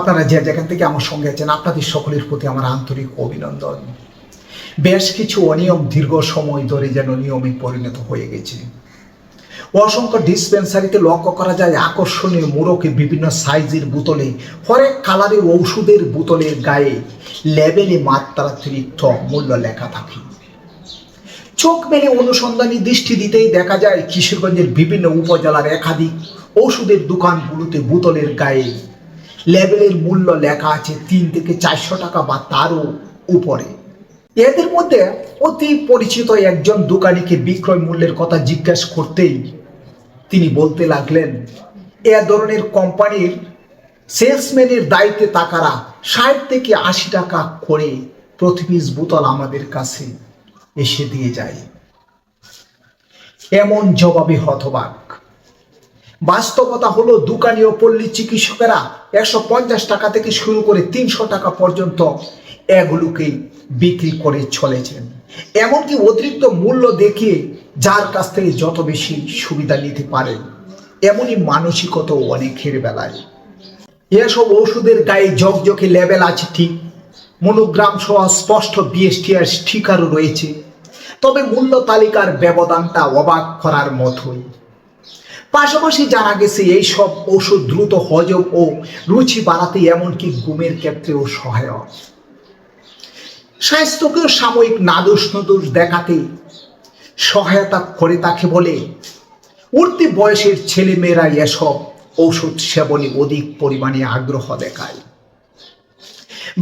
আপনারা যে যেখান থেকে আমার সঙ্গে আছেন, আপনাদের সকলের প্রতি আমার আন্তরিক অভিনন্দন। বেশ কিছু অনিয়ম দীর্ঘ সময় ধরে যেন নিয়মে পরিণত হয়ে গেছে। অসংখ্য ডিসপেন্সারিতে লক্ষ্য করা যায়, আকর্ষণীয় মোড়কে বিভিন্ন সাইজের বোতলে, হরেক কালারের ঔষধের বোতলের গায়ে লেবেলে মাত্রাতিরিক্ত মূল্য লেখা থাকে। চোখ মেলে অনুসন্ধানী দৃষ্টি দিতেই দেখা যায়, কিশোরগঞ্জের বিভিন্ন উপজেলার একাধিক ওষুধের দোকানগুলোতে বোতলের গায়ে লেবেলের মূল্য লেখা আছে তিন থেকে চারশো টাকা বা তারও উপরে। এদের মধ্যে অতি পরিচিত একজন দোকানিকে বিক্রয় মূল্যের কথা জিজ্ঞেস করতেই তিনি বলতে লাগলেন, এ ধরনের কোম্পানির সেলসম্যানের দায়িত্বে তাকারা ষাট থেকে আশি টাকা করে প্রতি পিস বোতল আমাদের কাছে এসে দিয়ে যায়। এমন জবাবে হতবাক বাস্তবতা হলো দোকানি ও পল্লী চিকিৎসকেরা একশো পঞ্চাশ টাকা থেকে শুরু করে তিনশো টাকা পর্যন্ত এগুলোকে বিক্রি করে চলেছেন। এমনকি অতিরিক্ত মূল্য দেখিয়ে যার কাছ থেকে যত বেশি সুবিধা নিতে পারে, এমনই মানসিকতা অনেকের বেলায়। এসব ওষুধের গায়ে জকজকে লেবেল আছে ঠিক, মনোগ্রাম সহ স্পষ্ট বিএসটিআর স্টিকারও রয়েছে। তবে মূল্য তালিকার ব্যবধানটা অবাক করার মতোই। পাশাপাশি জানা গেছে, এই সব ওষুধ দ্রুত হজম ও রুচি বাড়াতে এমনকি ঘুমের ক্ষেত্রেও সহায়ক। স্বাস্থ্যকেও সাময়িক নাদোষ নদোষ দেখাতে সহায়তা করে তাকে বলে, উঠতি বয়সের ছেলেমেয়েরা এসব ঔষধ সেবনে অধিক পরিমাণে আগ্রহ দেখায়।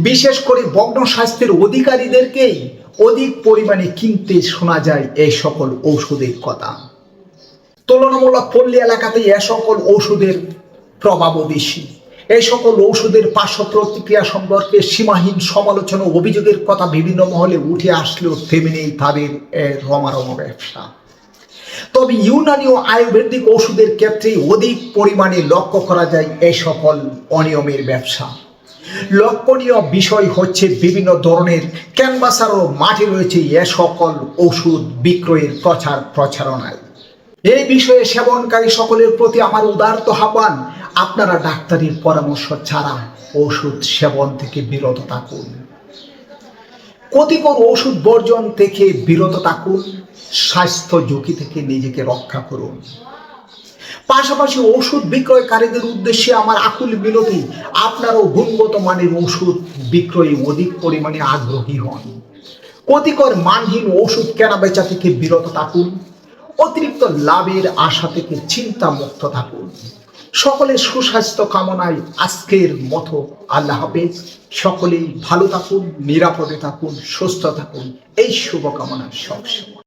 বিশেষ করে বগ্ন স্বাস্থ্যের অধিকারীদেরকেই অধিক পরিমাণে কিনতে শোনা যায় এই সকল ঔষধের কথা। তুলনামূলক পল্লী এলাকাতে এ সকল ওষুধের প্রভাবও বেশি এই সকল ঔষধের পার্শ্ব প্রতিক্রিয়া সম্পর্কে সীমাহীন সমালোচনা অভিযোগের কথা বিভিন্ন মহলে উঠে আসলেও তেমনি নেই তাদের রমারম ব্যবসা। তবে ইউনানি ও আয়ুর্বেদিক ওষুধের ক্ষেত্রে অধিক পরিমাণে লক্ষ্য করা যায় এই সকল অনিয়মের ব্যবসা। লক্ষণীয় বিষয় হচ্ছে বিভিন্ন ধরনের ক্যানভাসার ও মাঠে রয়েছে এ সকল ওষুধ বিক্রয়ের প্রচার প্রচারণায় এই বিষয়ে সেবনকারী সকলের প্রতি আমার উদারত আহ্বান, আপনারা ডাক্তারের পরামর্শ ছাড়া ওষুধ সেবন থেকে বিরত থাকুন। ক্ষতিকর ওষুধ বর্জন থেকে বিরত থাকুন, স্বাস্থ্য ঝুঁকি থেকে নিজেকে রক্ষা করুন। পাশাপাশি ওষুধ বিক্রয়কারীদের উদ্দেশ্যে আমার আকুল বিনতি, আপনারও গুণগত মানের ওষুধ বিক্রয়ে অধিক পরিমাণে আগ্রহী হন। ক্ষতিকর মানহীন ওষুধ কেনা বেচা থেকে বিরত থাকুন। অতিরিক্ত লাভের আশা থেকে চিন্তা মুক্ত থাকুন। সকলের সুস্বাস্থ্য কামনায় আজকের মতো আল্লাহ হাফেজ। সকলেই ভালো থাকুন, নিরাপদে থাকুন, সুস্থ থাকুন। এই শুভকামনা সবসময়